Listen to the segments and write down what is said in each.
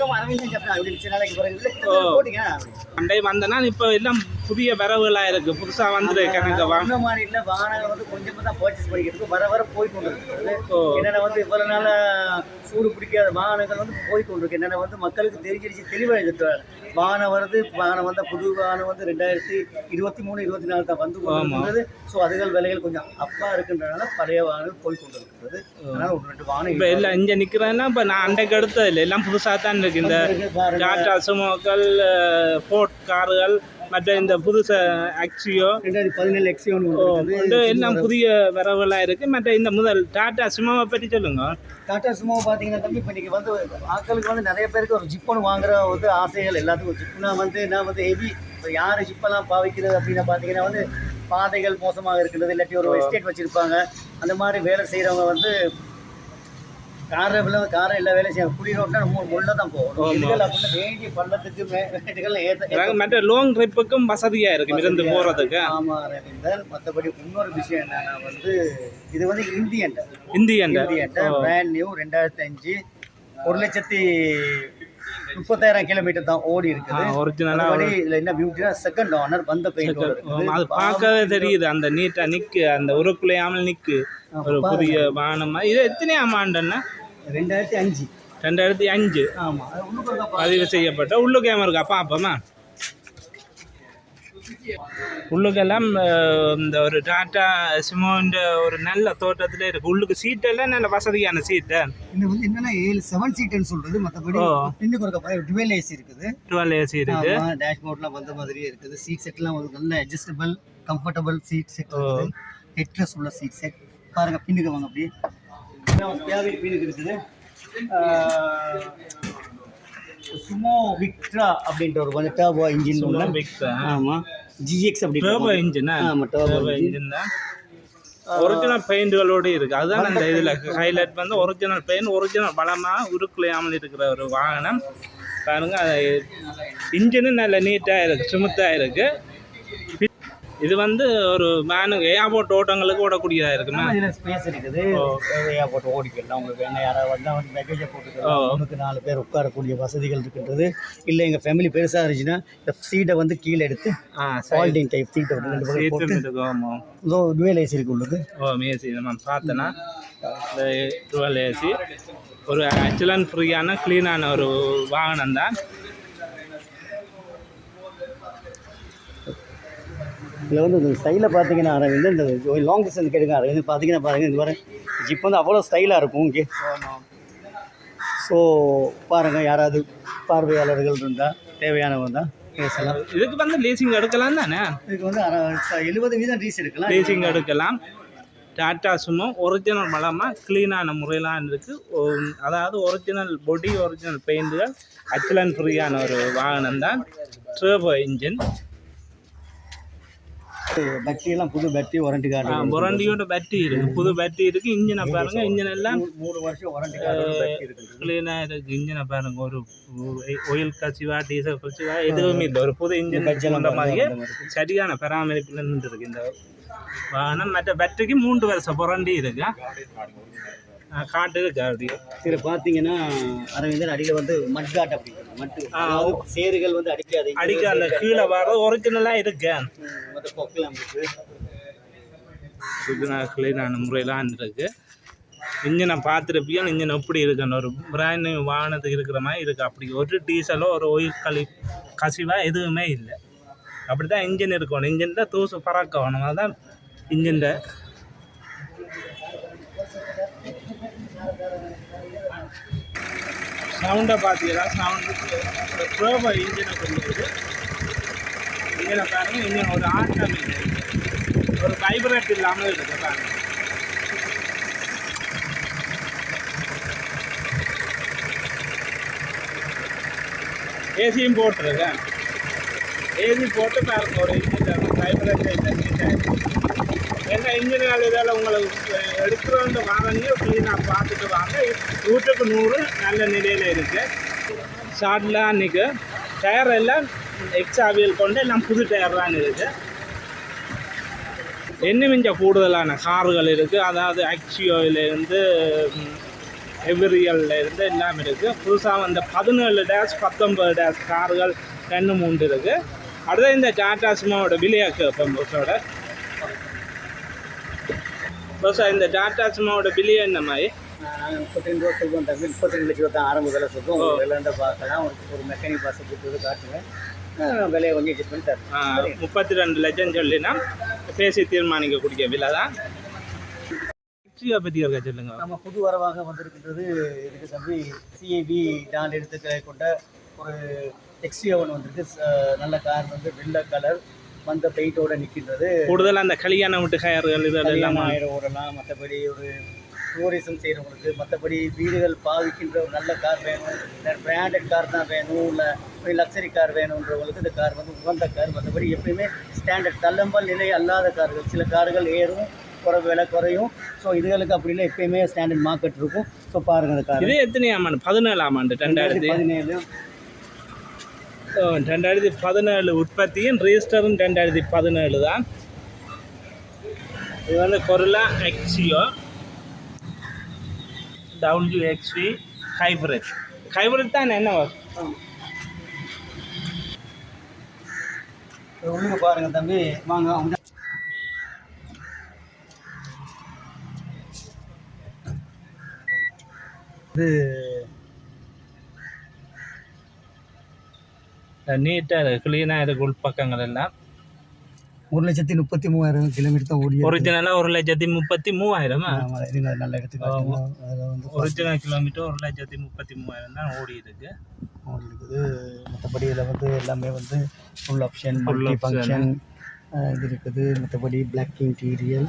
அரவிந்தன் சப்னா அப்படி நாளைக்கு பிறகு போட்டீங்க. அண்டை வந்தனா இப்போ எல்லாம் புதிய வரவுகளாக இருக்கு. புதுசா வந்துருக்கு எனக்கு வாங்க அந்த மாதிரி இல்ல வாகனங்கள் வந்து கொஞ்சமா தான் பர்ச்சேஸ் பண்ணிக்கிறதுக்கு வர வர போய் இருக்குது. என்னென்ன வந்து இவ்வளவு நாள சூடு பிடிக்காத வாகனங்கள் வந்து போய் கொண்டு இருக்கு என்னென்ன வந்து மக்களுக்கு தெரிஞ்சிருச்சு தெளிவாக வாகனம் வருது வாகனம் வந்த புது வாகனம் வந்து ரெண்டாயிரத்தி இருபத்தி மூணு இருபத்தி நாலு தான் வந்து கொண்டு இருக்கிறது ஸோ அதுகள் விலைகள் கொஞ்சம் அப்பா இருக்குன்றதுனால பழைய வாகனம் போய் கொண்டு இருக்கிறது அதனால ஒரு ரெண்டு வாகனம் இப்போ எல்லாம் இங்கே நிற்கிறேன்னா இப்போ நான் அண்டைக்கு அடுத்தது இல்லை. எல்லாம் புதுசாக தான் இருக்கு. இந்த இருக்கு பாருங்க. டாடா சுமோக்கள் ஃபோர்ட் கார்கள் மற்ற இந்த புதுசு ரெண்டாயிரத்தி பதினேழு எக்ஸியோன் வந்து எல்லாம் புதிய வரவுகளாக இருக்கு. மற்ற இந்த முதல் டாடா சுமோவை பற்றி சொல்லுங்க. டாடா சுமோ பார்த்தீங்கன்னா தம்பி இப்போ இன்னைக்கு வந்து ஆட்களுக்கு வந்து நிறைய பேருக்கு ஒரு ஜிப்பன் வாங்குற வந்து ஆசைகள் எல்லாத்துக்கும் ஜிப்னா வந்து நான் வந்து ஹெவி இப்போ யார் ஜிப்பெல்லாம் பாவிக்கிறது அப்படின்னா பார்த்தீங்கன்னா வந்து பாதைகள் மோசமாக இருக்கிறது இல்லாட்டி ஒரு எஸ்டேட் வச்சுருப்பாங்க. அந்த மாதிரி வேலை செய்கிறவங்க வந்து காரை வில காரை எல்லா வேலையும் செய்ய குடி ரோட்னா முள்ள தான் போகும். இதுகள் அப்படின்னு வேண்டிய பள்ளத்துக்கு மேட்டுகள் ஏற்ற மற்ற லாங் ட்ரிப்புக்கும் வசதியாக இருக்கு இருந்து போகிறதுக்கு ஆமா ரவீந்தர் மற்றபடி இன்னொரு விஷயம் என்னன்னா வந்து இது வந்து Indian Indian Indian brand new ரெண்டாயிரத்தி அஞ்சு ஒரு லட்சத்தி முப்பத்தாயிரம் கிலோமீட்டர் தான் ஓடி இருக்குது. மற்றபடி இதுல என்ன பியூட்டினா செகண்ட் ஓனர் வந்த இருக்குது. அது பார்க்கவே தெரியுது. அந்த நீட்டாக நிற்கு அந்த உருக்குலையாமல் நிற்கு ஒரு புதிய வாகனமா? இது எத்தனை ஆமாண்டன்னா ரெண்டாயிரத்தி அஞ்சு. ரெண்டாயிரத்தி அஞ்சு. பதிவு செய்யப்பட்ட உள்ளுக்கு ஏமா இருக்கா பாப்போமா உள்ளுக்கெல்லாம் இந்த ஒரு டாட்டா சிமோன்ற ஒரு நல்ல தோட்டத்துல இருக்கு. உள்ளுக்கு சீட்டெல்லாம் நல்ல வசதியான சீட்டு இது வந்து என்னன்னா ஏழு செவன் சீட்னு சொல்றது. மற்றபடி. பின்னுக்கு இருக்க டுவெல் ஏசி இருக்குது. டுவெல் ஏசி இருக்கு டேஷ்போர்ட்லாம் வந்த மாதிரியே இருக்குது. சீட் செட்லாம் நல்ல அட்ஜஸ்டபிள் கம்ஃபர்டபுள் சீட் செட் இருக்குது. ஹெட்ரஸ் உள்ள சீட் செட் பாருங்க பின்னுக்கு வாங்க அப்படியே. தேவை பின்னுக்கு இருக்குது? சுமோ விக்ட்ரா அப்படின்ற ஒரு வந்து டர்போ இன்ஜின் உள்ள ஆமா. ஜிஎக்ஸ் அப்படி டர்போ இன்ஜின் ஆமா டர்போ இன்ஜின் தான் ஒரிஜினல் பெயிண்டுகளோட இருக்கு. அதுதான் அந்த இதுல ஹைலைட் வந்து ஒரிஜினல் பெயிண்ட் ஒரிஜினல் பலமா உருக்குலையாமல் இருக்கிற ஒரு வாகனம். பாருங்க இன்ஜினும் நல்ல நீட்டா இருக்கு சுமுத்தா இருக்கு. இது வந்து ஒரு மேனு ஏர்போர்ட் ஓட்டங்களுக்கு ஓடக்கூடியதா இருக்குமா? இதுல ஸ்பேஸ் இருக்குது. போட்டு ஓடிக்கலாம். உங்களுக்கு என்ன யாராவது வந்தா வந்து பேக்கேஜை போட்டுக்கலாம் ஒன்றுக்கு நாலு பேர் உட்காரக்கூடிய வசதிகள் இருக்கின்றது. இல்லை எங்கள் ஃபேமிலி பெருசாக இருந்துச்சுன்னா இந்த சீட்டை வந்து கீழே எடுத்து ஃபால்டிங் டைப் சீட்டை போட்டு. இதோ டுவெல் ஏசி இருக்கு உள்ளது ஓ மேசி நம்ம பார்த்தேன்னா டுவெல் ஏசி ஒரு ஆக்சுவலான ஃப்ரீயான க்ளீனான ஒரு வாகனம் தான். இதில் வந்து இந்த ஸ்டைலில் பார்த்தீங்கன்னா அரவிந்த் இந்த லாங் டிஸ்டன்ஸ் கேட்டுங்க அரவிந்த் பார்த்தீங்கன்னா பாருங்க இந்த மாதிரி ஜிப் வந்து அவ்வளோ ஸ்டைலாக இருக்கும் இங்கே. ஸோ பாருங்கள் யாராவது பார்வையாளர்கள் இருந்தால் தேவையானவங்க தான் பேசலாம். இதுக்கு வந்து லீசிங் எடுக்கலாம் தானே? இதுக்கு வந்து எழுபது வீதம் ரீஸ் எடுக்கலாம். லீசிங் எடுக்கலாம். டாட்டா சுமோ ஒரிஜினல் மலமாக க்ளீனான முறையிலாம் இருக்குது அதாவது ஒரிஜினல் பொடி ஒரிஜினல் பெயிண்டுகள் அச்சலன் ஃப்ரீயான ஒரு வாகனம் தான். ட்ரேபோ இன்ஜின் பேட்டரி எல்லாம் புது பேட்டரி வாரண்டி கார்டு புரண்டியோட பேட்டரி இருக்குது புது பேட்டரி இருக்குது இன்ஜினை பாருங்க. இன்ஜின் எல்லாம் மூணு வருஷம் வாரண்டி கார்டு க்ளீனாக இருக்குது இன்ஜினை பாருங்க. ஒரு ஒயில் கசிவா டீசல் கசிவா எதுவுமே இல்லை. ஒரு புது இன்ஜின் வச்சுருந்த மாதிரியே சரியான பராமரிப்பில் இருக்கு இந்த வாகனம் மற்ற பேட்டரிக்கு மூன்று வருஷம் புரண்டி இருக்கு. காட்டு இருக்கு அப்படி இதில் பார்த்தீங்கன்னா அரவிந்தர் அடியில் வந்து மட்காட் அப்படி மட்டு சேறுகள் வந்து அடிக்காது. அடிக்க அந்த கீழே வர ஒரிஜினலாக இருக்கு. கொக்கலாம் இதுனா க்ளீனான முறையெல்லாம் இருக்கு இன்ஜினை பார்த்துருப்பியா இன்ஜின் எப்படி இருக்குன்னு ஒரு பிராண்ட் வாகனத்துக்கு இருக்கிற மாதிரி இருக்குது அப்படி ஒரு டீசலோ ஒரு ஒயில் களி கசிவா எதுவுமே இல்லை. அப்படி தான் இன்ஜின் இருக்கணும். இன்ஜின் தான் தூசு பறக்கணும் அதுதான் இன்ஜின் சவுண்டை பார்த்தீங்கன்னா சவுண்டு ப்ரோபோ இன்ஜினை கொண்டு இன்ஜினை பாருங்கள் இன்ஜின் ஒரு ஆட்டம் ஒரு வைப்ரேட் இல்லாமல் இருக்குது பாருங்கள் ஏசியும் போட்டிருக்கேன். ஏசி போட்டு பாருங்கள் ஒரு இன்ஜின் வைப்ரேட் இல்லை எங்கள் இன்ஜினியர் இதில் உங்களை எடுத்துகிட்டு வந்து வாகனையும் க்ளீனாக பார்த்துட்டு வாங்க. நூற்றுக்கு நூறு நல்ல நிலையில் இருக்குது ஷார்ட்டில் அன்றைக்கி டயர் எல்லாம் எக்ஸ்ட்ரா அவியல் கொண்டு எல்லாம் புது டயர் தான் இருக்குது என்ன மிஞ்ச கூடுதலான கார்கள் இருக்குது அதாவது ஆக்சியோவிலேருந்து எவ்ரியல்ல இருந்து எல்லாம் இருக்குது புதுசாக வந்த பதினேழு டேஷ் பத்தொம்பது டேஷ் கார்கள் ரெண்டு மூன்று இருக்குது அடுத்து இந்த டாடா சுமாவோட விலையை கேட்போம் பஸ்ஸா இந்த டாடா சுமாவோட விலையை என்ன மாதிரி? முப்பத்தி ரெண்டு ரூபா சொல்லுவோம் தம்பி முப்பத்தி ரெண்டு லட்சம் தான் ஆரம்ப விலை சொல்லுவோம் விலைண்ட பார்க்கலாம். ஒரு மெக்கானிக் பாஸை கொடுத்து நான் விலையை கொஞ்சம் அட்ஜஸ்ட் பண்ணி தரேன். முப்பத்தி ரெண்டு லட்சம் சொல்லினா பேசி தீர்மானிக்கக்கூடிய விலை தான். எக்ஸியை பற்றி இருக்க சொல்லுங்க. நம்ம புது வரவாக வந்திருக்கின்றது இதுக்கு தம்பி சிஏபி நான் எடுத்து கொண்ட ஒரு எக்ஸியோ ஒன்று வந்திருக்கு. நல்ல கார் வந்து வெள்ளை கலர் வந்த பெயிண்டோட நிற்கின்றது கூடுதலாக அந்த கல்யாண வீட்டு கயர்கள் இதெல்லாம் ஓடலாம் மற்றபடி ஒரு டூரிசம் செய்கிறவங்களுக்கு மற்றபடி வீடுகள் பாவிக்கின்ற ஒரு நல்ல கார் வேணும் இல்லை பிராண்டட் கார் தான் வேணும் இல்லை லக்ஸரி கார் வேணுன்றவங்களுக்கு இந்த கார் வந்து உகந்த கார். மற்றபடி எப்பயுமே ஸ்டாண்டர்ட் தள்ளம்பல் நிலை அல்லாத கார்கள். சில கார்கள் ஏறும் குறை விலை குறையும். ஸோ இதுகளுக்கு அப்படி இல்லை எப்பயுமே ஸ்டாண்டர்ட் மார்க்கெட் இருக்கும். ஸோ பாருங்கள் அந்த கார். இது எத்தனையாம் ஆண்டு? பதினேழாம் ஆண்டு ரெண்டாயிரத்தி பதினேழு. ரெண்டாயிரத்தி பதினேழு உற்பத்தியும் ரெஜிஸ்டரும் ரெண்டாயிரத்தி பதினேழு தான் இது வந்து Corolla Axio W XV hybrid hybrid தான் என்ன வரும்? உள்ளுக்கு பாருங்க தம்பி வாங்க இது நீட்டாக க்ளீனாக இருக்கு. உள்பக்கங்கள் எல்லாம். ஒரு லட்சத்தி முப்பத்தி மூவாயிரம் கிலோமீட்டர் தான் ஓடி ஒரிஜினலாக ஒரு லட்சத்தி முப்பத்தி மூவாயிரமா? நல்ல இடத்துக்கு ஒரிஜினல் கிலோமீட்டர் ஒரு லட்சத்தி முப்பத்தி மூவாயிரம் தான் ஓடி இருக்கு. ஓடி இருக்குது. மற்றபடி இதில் வந்து எல்லாமே வந்து ஃபுல் ஆப்ஷன் மல்டி. ஃபங்க்ஷன் இது இருக்குது. மற்றபடி பிளாக் இன்டீரியல்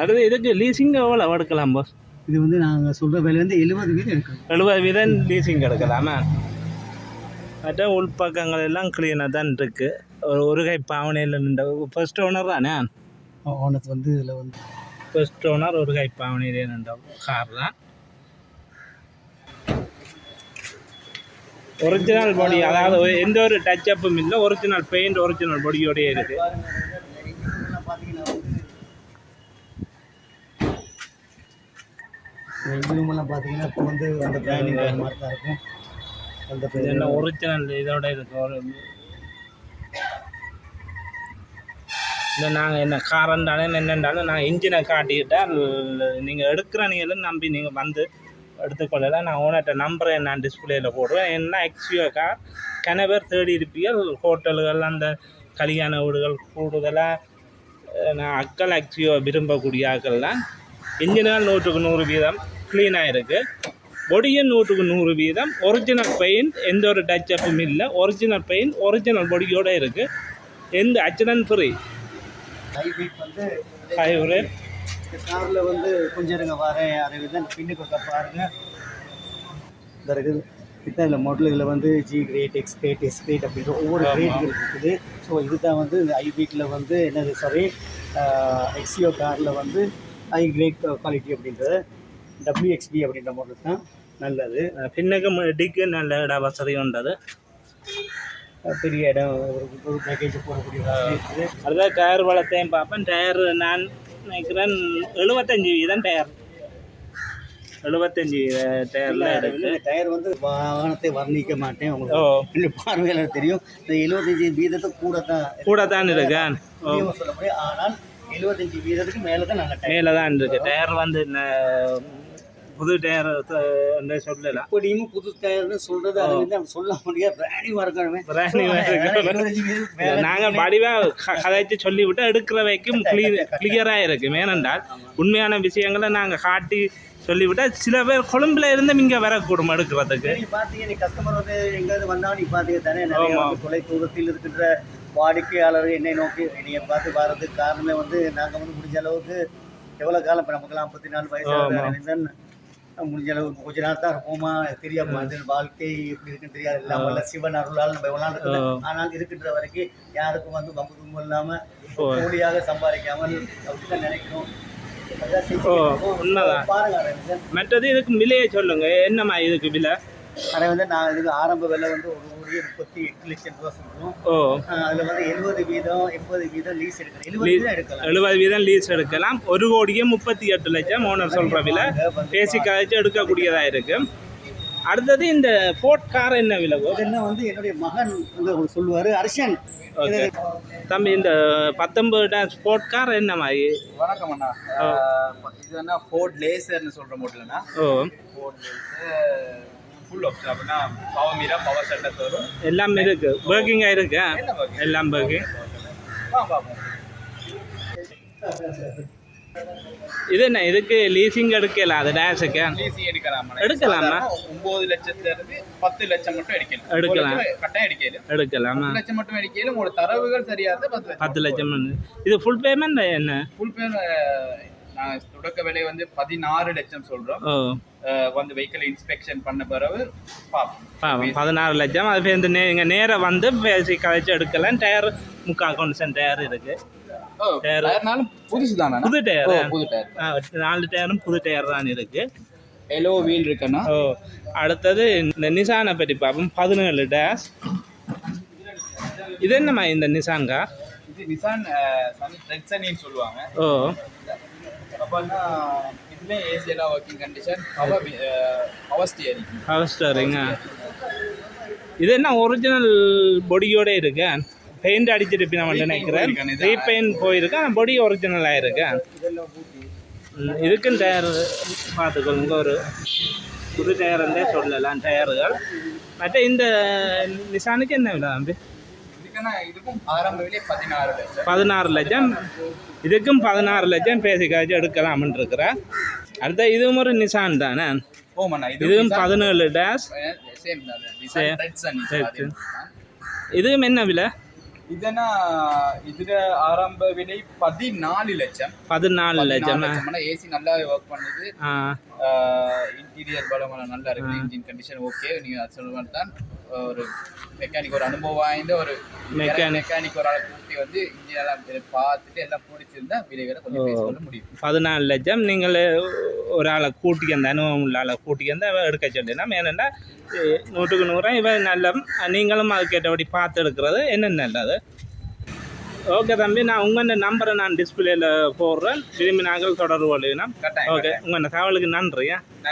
அடுத்து இதுக்கு லீசிங் எவ்வளோ எடுக்கலாம் பாஸ் இது வந்து நாங்கள் சொல்கிற விலை வந்து எழுபது வீடு இருக்குது எழுபது வீதம் லீசிங் எடுக்கலாமா. மற்ற உள்பக்கங்கள் எல்லாம் க்ளீனாக தான் இருக்குது ஒரு ஒரு கை பாவனையில் நின்ற ஃபர்ஸ்ட் ஓனர் தானே? ஓனஸ் வந்து இதில் வந்து ஃபர்ஸ்ட் ஓனர் ஒரு கை பாவனையிலே நின்ற கார் தான். ஒரிஜினல் பாடி அதாவது எந்த ஒரு டச் அப்பும் இல்லை ஒரிஜினல் பெயிண்ட் ஒரிஜினல் பாடியோடய இருக்குது பாருங்க இன்ஜின்லாம் பார்த்தீங்கன்னா வந்து இந்த இன்ஜினுமெல்லாம் பார்த்தீங்கன்னா இப்போ வந்து அந்த பிராண்டிங் மாதிரி தான் இருக்கும். அந்த என்ன ஒரிஜினல் இதோட இருக்கு இல்லை நாங்கள் என்ன காரண்டாலும் என்னென்றாலும் நான் இன்ஜினை காட்டிக்கிட்டால் நீங்கள் எடுக்கிற நீங்களும் நம்பி நீங்கள் வந்து எடுத்துக்கொள்ளலாம். நான் ஓனர்கிட்ட நம்பரை நான் டிஸ்பிளேயில் போடுவேன். என்ன எக்ஸ்யூ கார் கன பேர் தேடி இருப்பீர்கள் ஹோட்டல்கள் அந்த கல்யாண வீடுகள் கூடுதலாக நான் அக்கள் எக்ஸ்யூ விரும்பக்கூடிய ஆக்கள்லாம் இன்ஜினால் நூற்றுக்கு நூறு வீதம் க்ளீனாக இருக்குது பொடியும் நூற்றுக்கு நூறு வீதம் ஒரிஜினல் பெயிண்ட் எந்த ஒரு டச் அப்பும் இல்லை. ஒரிஜினல் பெயிண்ட் ஒரிஜினல் பொடியோடு இருக்குது எந்த ஆக்சிடென்ட் ஃப்ரீ ஹைபிரிட் காரில் வந்து கொஞ்சம் இருங்க வரேன். அதை தான் பின்னுக்கு ஒருக்கா பாருங்க. இந்த இருக்குது. இதில் மாடல்களில் வந்து G grade X grade S grade அப்படின்ற ஒவ்வொரு. கிரேட்கள் இருக்குது. ஸோ இதுதான் வந்து இந்த ஐபிக்கில் வந்து என்னது சாரி எக்ஸியோ காரில் வந்து ஹை கிரேட் குவாலிட்டி அப்படின்றது. டபிள்யூஎக்ஸ்டி அப்படின்ற மாடல் தான். நல்லது. பின்னுக்கு டிக்கு நல்ல இட வசதி உண்டது. பெரிய இடம் ஒரு ஒரு பேக்கேஜ் போடக்கூடிய இருக்குது. அதுதான் டயர் வளத்தையும் பார்ப்பேன் டயர் நான் நினைக்கிறேன் எழுபத்தஞ்சி வீதம் டயர் எழுபத்தஞ்சி டயரில் இருக்குது டயர் வந்து வாகனத்தை வர்ணிக்க மாட்டேன். உங்களுக்கு பார்வையாளர் தெரியும். இந்த எழுபத்தஞ்சி வீதத்தை கூட தான் கூட தான் இருக்கு. ஓ துல்லியமா சொல்ல முடியும். ஆனால் எழுபத்தஞ்சு வீதத்துக்கு மேலே தான் நாங்கள் மேலே தான் இருக்கு. டயர் வந்து ந- புது டயர் சொல்லலாம் எப்படியும் புது டயர்னு சொல்றது அது வந்து நம்ம சொல்ல முடியாது. பிராணி மறக்கணுமே Brand new ஆ இருக்கணும். மேலே நாங்கள் வடிவாக கதைச்சு சொல்லிவிட்டு எடுக்கிற வரைக்கும் கிளியர் கிளியராக இருக்கு. ஏனென்றால் உண்மையான விஷயங்களை நாங்கள் காட்டி சொல்லிவிட்டா சில பேர் கொழும்புல இருந்து இங்கே வரக்கூடும் எடுக்கிறதுக்கு. நீங்க பார்த்தீங்க நீ கஸ்டமர் வந்து எங்காவது வந்தா நீ பார்த்தீங்க தானே? நிறைய தொலை தூரத்தில் இருக்கின்ற வாடிக்கையாளர் என்னை நோக்கி என்னைய பார்த்து வர்றதுக்கு காரணமே வந்து நாங்கள் வந்து முடிஞ்ச அளவுக்கு எவ்வளோ காலம் இப்போ நமக்குலாம் ஐம்பத்தி நாலு வயசு. முடிஞ்ச அளவுக்கு கொஞ்ச நாள் தான் இருப்போமா? தெரியாம வாழ்க்கை எப்படி இருக்குன்னு தெரியாது. எல்லாம் வல்ல சிவன் அருளால் நம்ம எவ்வளோ நாள். ஆனால் இருக்கின்ற வரைக்கும் யாருக்கும் வந்து பம்பு தும்பு இல்லாமல் ஓ. கூலியாக சம்பாதிக்காமல் அப்படிதான் நினைக்கிறோம் மற்றது இதுக்கு விலையை சொல்லுங்க. என்னம்மா இதுக்கு விலை? அதை வந்து நான் இதுக்கு ஆரம்ப விலை வந்து ஒரு வந்து முப்பத்தி எட்டு லட்சம் ரூபா சொல்கிறோம் ஓ. அதில் வந்து எழுபது வீதம் எண்பது வீதம் லீஸ் எடுக்கலாம். எழுபது வீதம் எடுக்கலாம். எழுபது வீதம் லீஸ் எடுக்கலாம். ஒரு கோடியே முப்பத்தி எட்டு லட்சம் ஓனர் சொல்கிற விலை. பேசி கழிச்சு எடுக்கக்கூடியதாக இருக்கு. அடுத்தது இந்த ஃபோர்ட் கார் என்ன விலை என்ன வந்து என்னுடைய மகன் வந்து சொல்லுவார் அர்ஷன் ஓகே. தம்பி இந்த பத்தொன்பது ஸ்போர்ட் கார் என்ன மாதிரி? வணக்கம் அண்ணா. இது என்ன ஃபோர்ட் லேசர்னு சொல்ற மாடல்னா oh. Ford Laser full option அப்படின்னா பவர் மீரா பவர் செட்டஸ் வரும். எல்லாம் இருக்கு. பேக்கிங்காக இருக்கு? எல்லாம் இது என்ன? இதுக்கு லீசிங் எடுக்கலாம் அது டேஷுக்கு. லீசிங் எடுக்கலாம் எடுக்கலாமா? ஒன்பது லட்சத்துல இருந்து பத்து லட்சம் மட்டும் எடுக்கலாம். எடுக்கலாம். கட்டாயம் எடுக்கல. எடுக்கலாமா பத்து லட்சம் மட்டும் எடுக்கல. உங்களோட தரவுகள் சரியா பத்து பத்து லட்சம். இது ஃபுல் பேமெண்ட் என்ன? ஃபுல் பேர் நான் தொடக்க விலை வந்து பதினாறு லட்சம் சொல்றோம். வந்து வெஹிக்கிள் இன்ஸ்பெக்ஷன் பண்ண பிறகு பார்ப்போம். பதினாறு லட்சம். அது பேருந்து நே இங்கே நேராக வந்து பேசி கழிச்சு எடுக்கலாம். டயர் முக்கால் கண்டிஷன் டயர் இருக்கு. ஓ, டயர். டயர்னாலும் புதுசு தானே? புது டயர். புது டயர். நாலு டயரும் புது டயர் தான் இருக்கு. எலோ வீல் இருக்குன்னா? ஓ அடுத்தது இந்த நிசானை பற்றி பார்ப்போம். பதினேழு டேஷ். இது என்னம்மா இந்த நிசான்கா? இது நிசான் சொல்லுவாங்க. ஓ. அப்போனா இதுல ஏசி எல்லாம் working condition power power steering power ஸ்டோரிங்க இது என்ன ஒரிஜினல் பொடியோட இருக்கு? பெயிண்ட் அடிச்சிருப்பி நம்ம நினைக்கிறேன். போயிருக்கானே. ரீபெயிண்ட் போயிருக்கு? ஆனால் பொடி ஒரிஜினலாக இருக்கு? இதுக்கும் டயர் பார்த்துக்கோங்க ஒரு புது டயர்ன்றே சொல்லலாம் டயர்கள் மற்ற இந்த நிசானுக்கு என்ன விலை தம்பி இதுக்குன்னா இதுக்கும் ஆரம்ப விலை பதினாறு லட்சம். இதுக்கும் பதினாறு லட்சம் பேசி காய்ச்சி எடுக்கலாம்னு இருக்கிறேன் அடுத்த இதுவும் ஒரு நிசான் தானே? இதுவும் பதினேழு டேஷ். இதுவும் என்ன விலை? இதுனா இதுல ஆரம்ப விலை பதினாலு லட்சம். பதினாலு லட்சம் ஏசி நல்லா ஒர்க் பண்ணுது. இன்டீரியர் பலமெல்லாம் நல்லா இருக்கு இன்ஜின் கண்டிஷன் ஓகே நீங்க அது சொல்ல தான் ஒரு மெக்கானிக் ஒரு அனுபவம் வாய்ந்த ஒரு. மெக்கானிக் ஒரு ஆளை கூட்டி வந்து இன்ஜின் எல்லாம் பார்த்துட்டு எல்லாம் பிடிச்சிருந்தா விலைகளை கொஞ்சம் சொல்ல முடியும். பதினாலு லட்சம். நீங்கள் ஒரு ஆளை கூட்டிக்கு அந்த அனுபவம் உள்ள ஆளை கூட்டிக்கு வந்து எடுக்க சொல்லினா இ- நூற்றுக்கு நூறா. இவன் நல்ல நீங்களும் அதுக்கேற்றபடி பார்த்து எடுக்கிறது என்ன நல்லது? ஓகே தம்பி நான் உங்கள் நம்பரை நான் டிஸ்பிளேல போடுறேன். விரும்பினார்கள் தொடர்பு கொள்ளுவினா கட்டாயம் ஓகே உங்கள் தகவலுக்கு நன்றியா? நன்றி.